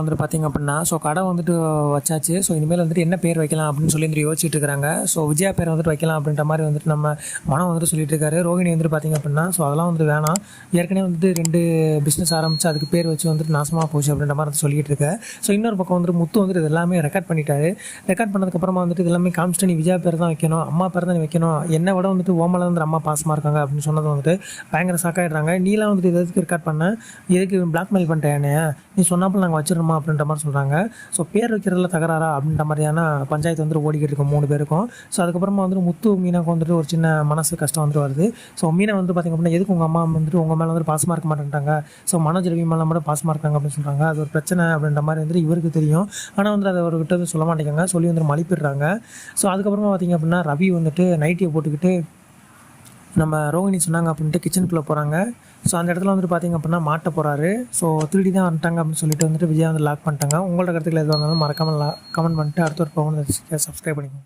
வந்துட்டு பார்த்தீங்க அப்படின்னா ஸோ கடை வந்துட்டு வச்சாச்சு. ஸோ இனிமேல் வந்துட்டு என்ன பேர் வைக்கலாம் அப்படின்னு சொல்லி வந்துட்டு யோசிச்சுட்டு இருக்காங்க ஸோ விஜயா பேர் வந்துட்டு வைக்கலாம் அப்படின்ற மாதிரி வந்துட்டு நம்ம மனம் வந்துட்டு சொல்லிட்டு இருக்காரு. ரோகிணி வந்துட்டு பார்த்தீங்க அப்படின்னா ஸோ அதெல்லாம் வந்துட்டு வேணாம். ஏற்கனவே வந்துட்டு ரெண்டு பிஸ்னஸ் ஆரம்பிச்சு அதுக்கு பேர் வச்சு வந்துட்டு நாசமாக போச்சு அப்படின்ற மாதிரி வந்து சொல்லிட்டு இருக்க ஸோ இன்னொரு பக்கம் வந்துட்டு முத்து வந்துட்டு இது எல்லாமே ரெக்கார்ட் பண்ணிட்டாரு. ரெக்கார்ட் பண்ணதுக்கப்புறமா வந்துட்டு இது எல்லாமே காமிச்சிட்டு நீ விஜயா பேர் தான் வைக்கணும் அம்மா பேர் தான் வைக்கணும் என்னை விட வந்துட்டு ஓமலை வந்து அம்மா பாசமாக இருக்காங்க அப்படின்னு சொன்னது வந்துட்டு பயங்கர சாக்காயிடுறாங்க நீலாம் வந்துட்டு எதுக்கு ரெக்கார்ட் பண்ண? எதுக்கு பிளாக்மெயில் பண்ணிட்டேன் என்னைய? நீ சொன்னாப்புல நாங்கள் வரணுமா அப்படின்ற மாதிரி சொல்கிறாங்க ஸோ பேர் வைக்கிறதுல தகராறா அப்படின்ற மாதிரியான பஞ்சாயத்து வந்துட்டு ஓடிக்கிட்டு இருக்கும் மூணு பேருக்கும். ஸோ அதுக்கப்புறமா வந்துட்டு முத்து மீனாக்கு வந்துட்டு ஒரு சின்ன மனசு கஷ்டம் வந்துட்டு வருது. ஸோ மீனை வந்து பார்த்திங்க அப்படின்னா எதுக்கு உங்கள் அம்மா வந்துட்டு உங்கள் மேலே வந்து பாசமாக இருக்க மாட்டேன்ட்டாங்க? ஸோ மனோஜ் ரவி மேலே மட்டும் பாசமாக இருக்காங்க அப்படின்னு சொல்கிறாங்க அது ஒரு பிரச்சனை அப்படின்ற மாதிரி வந்துட்டு இவருக்கு தெரியும். ஆனால் வந்துட்டு அதை அவர்கிட்ட வந்து சொல்ல மாட்டேங்காங்க சொல்லி வந்துட்டு மலிப்பிடுறாங்க. ஸோ அதுக்கப்புறமா பார்த்திங்க அப்படின்னா ரவி வந்துட்டு நைட்டியை போட்டுக்கிட்டு நம்ம ரோகிணி சொன்னாங்க அப்படின்ட்டு கிச்சனுக்குள்ளே போகிறாங்க ஸோ அந்த இடத்துல வந்துட்டு பார்த்தீங்க அப்படின்னா மாட்ட போகிறாரு ஸோ திருடி தான் வந்துட்டாங்க அப்படின்னு சொல்லிட்டு வந்துட்டு விஜய் வந்து லாக் பண்ணிட்டாங்க. உங்களோட கருத்துக்கள் எதுவாக இருந்தாலும் மறக்காமல் கமெண்ட் பண்ணிட்டு அடுத்த ஒரு பவுன் சப்ஸ்கிரைப் பண்ணிக்கோங்க.